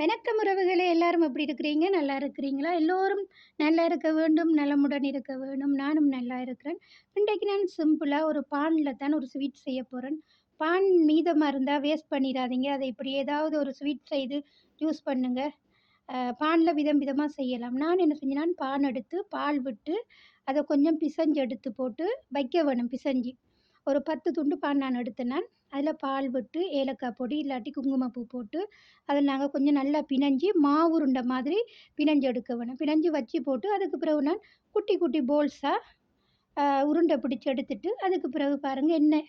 வணக்கம் உறவுகளே எல்லாரும் எப்படி இருக்கிறீங்க? நல்லா இருக்கிறீங்களா? எல்லோரும் நல்லா இருக்க வேண்டும் நலமுடன் இருக்க வேண்டும். நானும் நல்லா இருக்கிறேன். இன்றைக்கு நான் சிம்பிளாக ஒரு பானில் தான் ஒரு ஸ்வீட் செய்ய போகிறேன் பான் மீதமாக இருந்தால் வேஸ்ட் பண்ணிடாதீங்க. அதை இப்படி ஏதாவது ஒரு ஸ்வீட் செய்து யூஸ் பண்ணுங்கள் பானில் விதம் விதமாக செய்யலாம். நான் என்ன செஞ்சேன்னா பான் எடுத்து பால் விட்டு அதை கொஞ்சம் பிசைஞ்சு எடுத்து போட்டு வைக்க வேணும் பிசைஞ்சு. ஒரு பத்து துண்டு பான் நான் எடுத்தேன். நான் அதில் பால் விட்டு ஏலக்காய் பொடி இல்லாட்டி குங்குமப்பூ போட்டு அதை நாங்கள் கொஞ்சம் நல்லா பிணைஞ்சி மாவு உருண்டை மாதிரி பிணைஞ்சு எடுக்க வேணும். பிணைஞ்சு வச்சு போட்டு அதுக்கு பிறகு நான் குட்டி குட்டி போல்ஸாக உருண்டை பிடிச்சி எடுத்துட்டு அதுக்கு பிறகு பாருங்கள் எண்ணெய்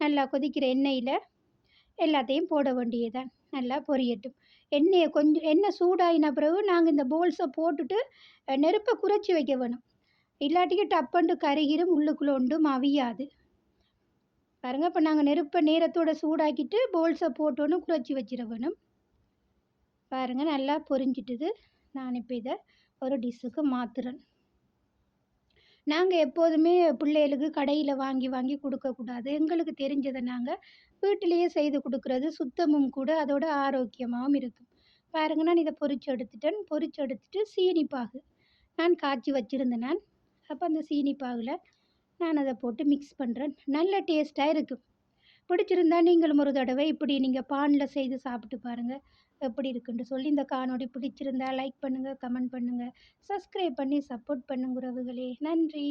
நல்லா கொதிக்கிற எண்ணெயில் எல்லாத்தையும் போட வேண்டியதுதான். நல்லா பொரியட்டும். எண்ணெயை கொஞ்சம் எண்ணெய் சூடாகின பிறகு நாங்கள் இந்த போல்ஸை போட்டுட்டு நெருப்பை குறைச்சி வைக்க வேணும். இல்லாட்டிக்கு டப்பண்டு கருகிரும் உள்ளுக்குள்ளே ஒன்றும் அவியாது. பாருங்கள் இப்போ நாங்கள் நெருப்பை நேரத்தோட சூடாக்கிட்டு போல்ஸை போட்டோன்னு குறைச்சி வச்சிட வேணும் பாருங்கள் நல்லா பொரிஞ்சிட்டுது. நான் இப்போ இதை ஒரு டிஷ்ஷுக்கு மாற்றுறேன் நாங்கள் எப்போதுமே பிள்ளைகளுக்கு கடையில் வாங்கி வாங்கி கொடுக்கக்கூடாது எங்களுக்கு தெரிஞ்சதை நாங்கள் வீட்டிலையே செய்து கொடுக்குறது சுத்தமும் கூட அதோட ஆரோக்கியமாகவும் இருக்கும். பாருங்கள் நான் இதை பொறிச்சு எடுத்துட்டேன். பொறிச்சு எடுத்துட்டு சீனி பாகு நான் காய்ச்சி வச்சுருந்தேன் நான். அப்போ அந்த சீனி பாகில் நான் அதை போட்டு மிக்ஸ் பண்ணுறேன் நல்ல டேஸ்ட்டாக இருக்கும் பிடிச்சிருந்தா நீங்களும் ஒரு தடவை இப்படி நீங்கள் பானில் செய்து சாப்பிட்டு பாருங்கள் எப்படி இருக்குன்னு சொல்லி இந்த காணொளி பிடிச்சிருந்தா லைக் பண்ணுங்கள் கமெண்ட் பண்ணுங்கள் சப்ஸ்கிரைப் பண்ணி சப்போர்ட் பண்ணுங்க உறவுகளே. நன்றி.